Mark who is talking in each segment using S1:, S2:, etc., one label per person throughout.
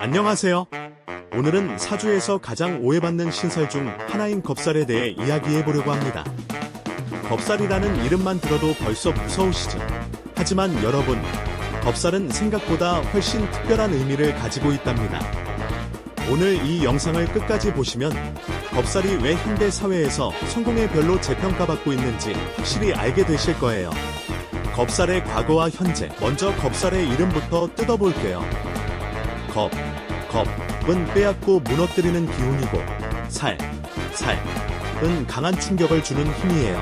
S1: 안녕하세요. 오늘은 사주에서 가장 오해받는 신살 중 하나인 겁살에 대해 이야기해 보려고 합니다. 겁살이라는 이름만 들어도 벌써 무서우시죠? 하지만 여러분, 겁살은 생각보다 훨씬 특별한 의미를 가지고 있답니다. 오늘 이 영상을 끝까지 보시면 겁살이 왜 현대 사회에서 성공에 별로 재평가받고 있는지 확실히 알게 되실 거예요. 겁살의 과거와 현재, 먼저 겁살의 이름부터 뜯어볼게요. 겁, 겁은 빼앗고 무너뜨리는 기운이고 살, 살은 강한 충격을 주는 힘이에요.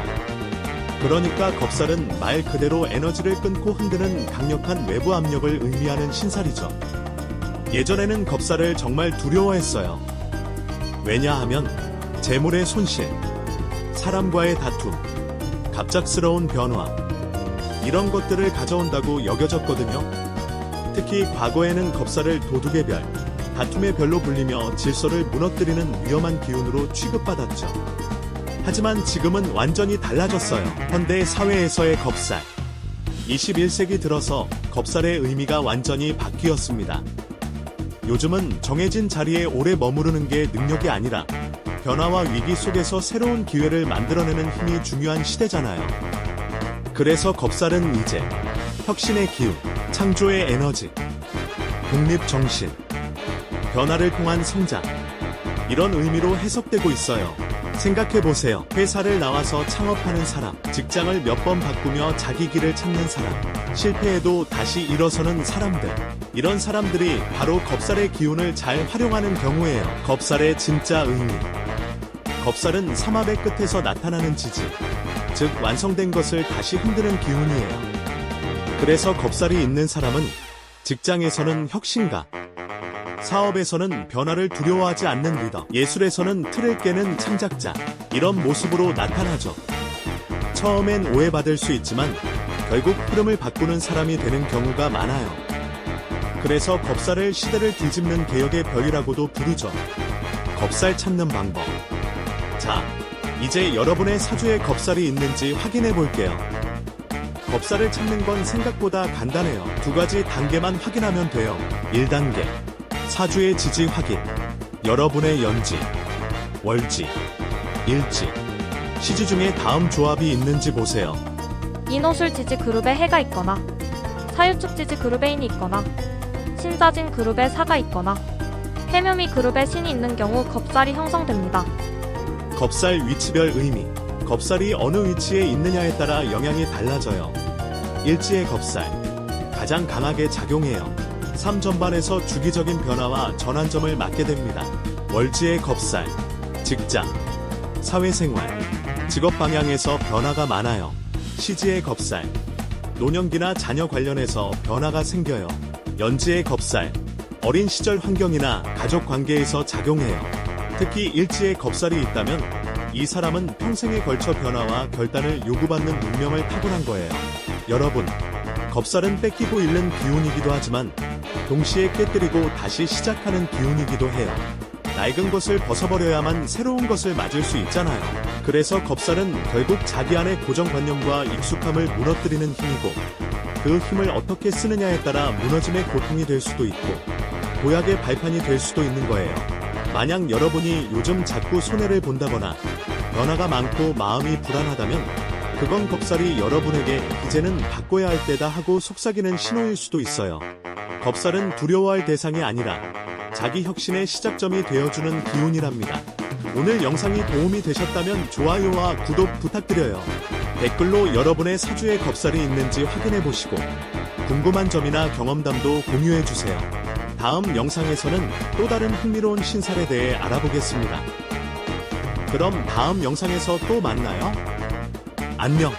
S1: 그러니까 겁살은 말 그대로 에너지를 끊고 흔드는 강력한 외부 압력을 의미하는 신살이죠. 예전에는 겁살을 정말 두려워했어요. 왜냐하면 재물의 손실, 사람과의 다툼, 갑작스러운 변화, 이런 것들을 가져온다고 여겨졌거든요. 특히 과거에는 겁살을 도둑의 별, 다툼의 별로 불리며 질서를 무너뜨리는 위험한 기운으로 취급받았죠. 하지만 지금은 완전히 달라졌어요. 현대 사회에서의 겁살. 21세기 들어서 겁살의 의미가 완전히 바뀌었습니다. 요즘은 정해진 자리에 오래 머무르는 게 능력이 아니라 변화와 위기 속에서 새로운 기회를 만들어내는 힘이 중요한 시대잖아요. 그래서 겁살은 이제 혁신의 기운, 창조의 에너지, 독립 정신, 변화를 통한 성장, 이런 의미로 해석되고 있어요. 생각해보세요. 회사를 나와서 창업하는 사람, 직장을 몇 번 바꾸며 자기 길을 찾는 사람, 실패해도 다시 일어서는 사람들. 이런 사람들이 바로 겁살의 기운을 잘 활용하는 경우예요. 겁살의 진짜 의미. 겁살은 삼합의 끝에서 나타나는 지지, 즉 완성된 것을 다시 흔드는 기운이에요. 그래서 겁살이 있는 사람은 직장에서는 혁신가, 사업에서는 변화를 두려워하지 않는 리더, 예술에서는 틀을 깨는 창작자, 이런 모습으로 나타나죠. 처음엔 오해받을 수 있지만 결국 흐름을 바꾸는 사람이 되는 경우가 많아요. 그래서 겁살을 시대를 뒤집는 개혁의 별이라고도 부르죠. 겁살 찾는 방법. 자, 이제 여러분의 사주에 겁살이 있는지 확인해 볼게요. 겁살을 찾는 건 생각보다 간단해요. 두 가지 단계만 확인하면 돼요. 1단계. 사주의 지지 확인. 여러분의 연지, 월지, 일지, 시주 중에 다음 조합이 있는지 보세요.
S2: 인호술 지지 그룹에 해가 있거나 사유축 지지 그룹에 인이 있거나 신자진 그룹에 사가 있거나 해묘미 그룹에 신이 있는 경우 겁살이 형성됩니다.
S1: 겁살 위치별 의미. 겁살이 어느 위치에 있느냐에 따라 영향이 달라져요. 일지의 겁살. 가장 강하게 작용해요. 삶 전반에서 주기적인 변화와 전환점을 맞게 됩니다. 월지의 겁살. 직장, 사회생활, 직업 방향에서 변화가 많아요. 시지의 겁살. 노년기나 자녀 관련해서 변화가 생겨요. 연지의 겁살. 어린 시절 환경이나 가족 관계에서 작용해요. 특히 일지에 겁살이 있다면 이 사람은 평생에 걸쳐 변화와 결단을 요구받는 운명을 타고난 거예요. 여러분, 겁살은 뺏기고 잃는 기운이기도 하지만 동시에 깨뜨리고 다시 시작하는 기운이기도 해요. 낡은 것을 벗어버려야만 새로운 것을 맞을 수 있잖아요. 그래서 겁살은 결국 자기 안의 고정관념과 익숙함을 무너뜨리는 힘이고 그 힘을 어떻게 쓰느냐에 따라 무너짐의 고통이 될 수도 있고 도약의 발판이 될 수도 있는 거예요. 만약 여러분이 요즘 자꾸 손해를 본다거나 변화가 많고 마음이 불안하다면 그건 겁살이 여러분에게 이제는 바꿔야 할 때다 하고 속삭이는 신호일 수도 있어요. 겁살은 두려워할 대상이 아니라 자기 혁신의 시작점이 되어주는 기운이랍니다. 오늘 영상이 도움이 되셨다면 좋아요와 구독 부탁드려요. 댓글로 여러분의 사주에 겁살이 있는지 확인해 보시고 궁금한 점이나 경험담도 공유해 주세요. 다음 영상에서는 또 다른 흥미로운 신살에 대해 알아보겠습니다. 그럼 다음 영상에서 또 만나요. 안녕.